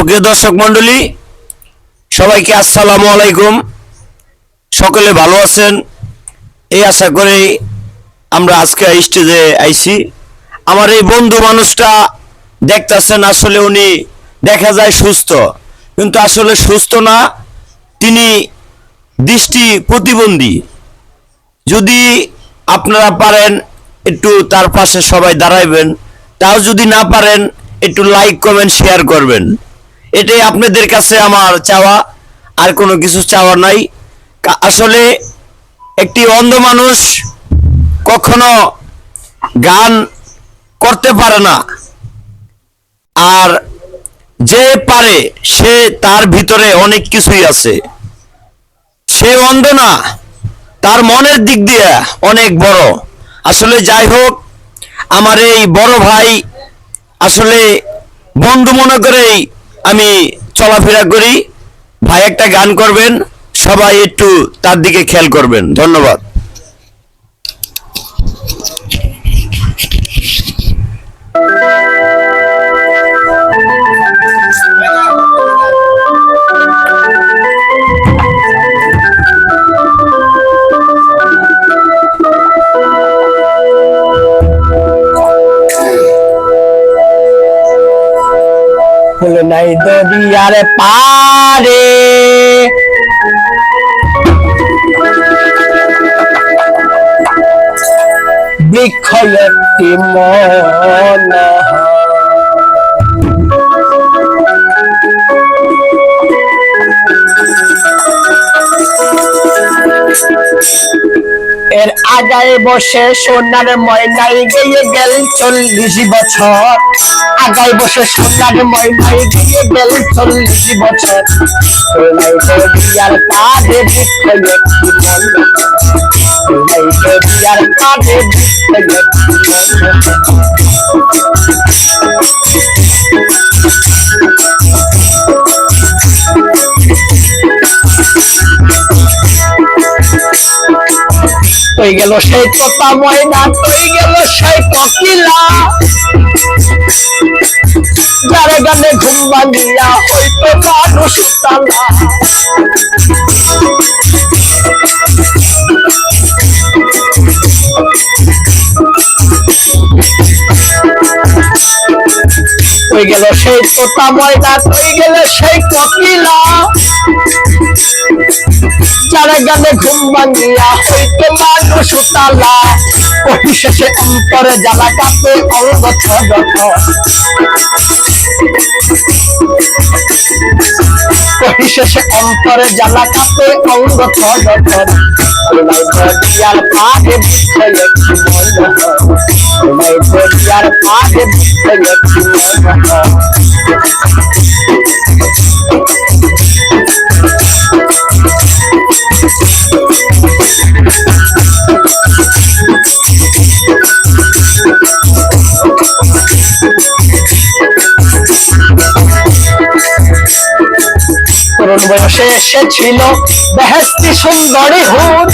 সুপ্রিয় দর্শক মন্ডলী সবাইকে আসসালামু আলাইকুম। সকলে ভালো আছেন? এই আশা করে আমরা আজকে স্টেজে আইছি। আমার এই বন্ধু মানুষটা দেখতেছেন, আসলে উনি দেখা যায় সুস্থ। কিন্তু আসলে সুস্থ না, তিনি দৃষ্টি প্রতিবন্ধী। যদি আপনারা পারেন, একটু তার পাশে সবাই দাঁড়াইবেন। তাও যদি না পারেন, একটু লাইক কমেন্ট শেয়ার করবেন। এটাই আপনাদের কাছে আমার চাওয়া, আর কোনো কিছু চাওয়া নাই। আসলে একটি অন্ধ মানুষ কখনো গান করতে পারে না। আর যে পারে, সে তার ভিতরে অনেক কিছুই আছে। সে অন্ধ না, তার মনের দিক দিয়ে অনেক বড়। আসলে যাই হোক, আমার এই বড় ভাই আসলে বন্ধু মনে করেই আমি চলাফেরা করি, ভাই একটা গান করবেন, সবাই একটু তার দিকে খেয়াল করবেন। ধন্যবাদ। ফুল নাই দরিয়ার পারে বৃক্ষ একটি মনা আগায় বসে সোনার ময়নাই গিয়ে গেল চল্লিশ বছর। আগায় বসে সোনার ময়নাই গিয়ে গেল চল্লিশ বছর। একটি মন তুই গেল সেই তোতা ময়না তুই গেল সেই ককিলা যারে গানে ঘুম ভাঙিয়া হইতো মানুষ তালা। গেল সেই তোতা ময়না তুই গেল সেই ককিলা যারা গানে ঘুম ভাঙিয়া হইতে মানুষ তালা পরিশেষে অন্তরে জ্বালা কাপে অঙ্গ পরিশেষে অন্তরে জ্বালা কাপে অঙ্গ ছড়ক দরিয়ার পাড়ে বিচ্ছে একটি তরুণ বয়সে এসেছিল বেহেস্তি সুন্দরী হুর।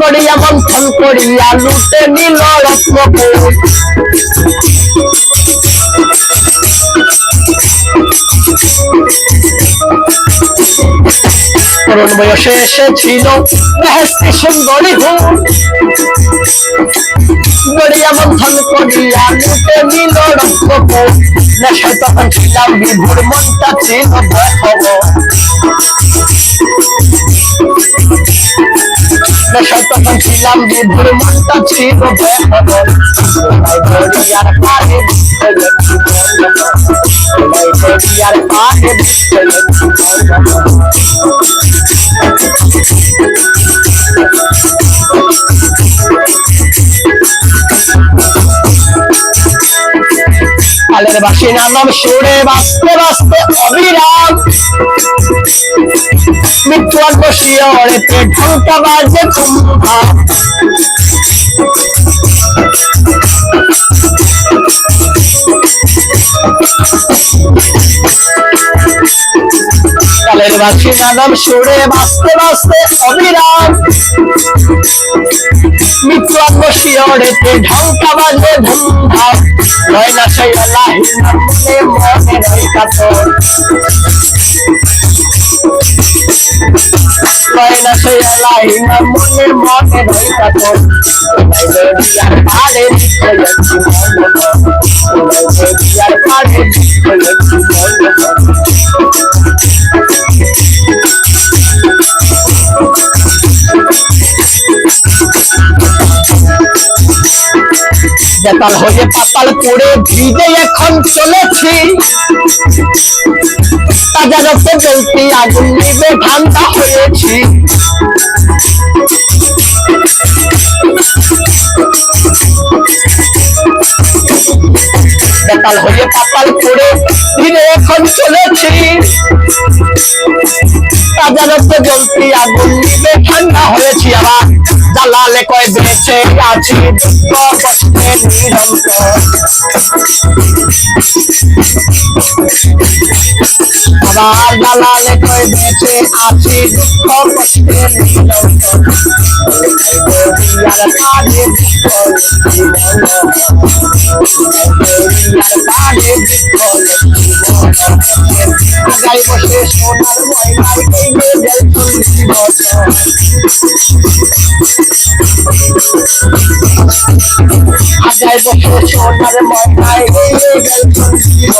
গড়িয়া মন্থন করিয়া লুটে নিল রত্নপুর। তরুণ বয়সে এসেছিল। বেহেস্তি সুন্দরী হুর গড়িয়া বন্ধন করিয়া লুটে নিল রক্ত নেশায় তখন ছিলাম বিভুর মনটা ছিল নেশায় তখন ছিলাম বিভুর মনটা ছিল পাড়ে বিচ্ছে একটি কালের বাসি নাম সুরে বাঁচতে বাঁচতে অবিরাম। মৃত্যু আর বসিয়ে অড়েতে ঘণ্টা বাজে কুম্ভা কালের বাসী নাম সুরে বাঁচতে বাঁচতে অবিরাম। মৃত্যু আর বসিয়ে অড়েতে ঢঙ্কা বাজে ধুমধাম নয় না সেই লাহি মনে মনে রই কাতর না সে এলাই না মনে মন বেতাল হয়ে পাতাল পড়ে ভিজে এখন চলেছি। তাজা রক্ত জ্বলতি আগুন নিবে ঠান্ডা হয়েছি। বেতাল হয়ে পাতাল পড়ে ধীরে এখন চলেছি। রক্ত জ্বলতি আগুন নিবে ঠান্ডা হয়েছি আবার জ্বালালে কয় বেঁচে আছি দুঃখ কষ্টে নিরন্তর আবার জ্বালালে কয় বেঁচে আছি? দুঃখ কষ্টে আর কাজে জীবন বসে সোনার ময়নার চল্লিশ বছর আগাই বসে সোনার ময়নায় গেলে জল চল্লিশ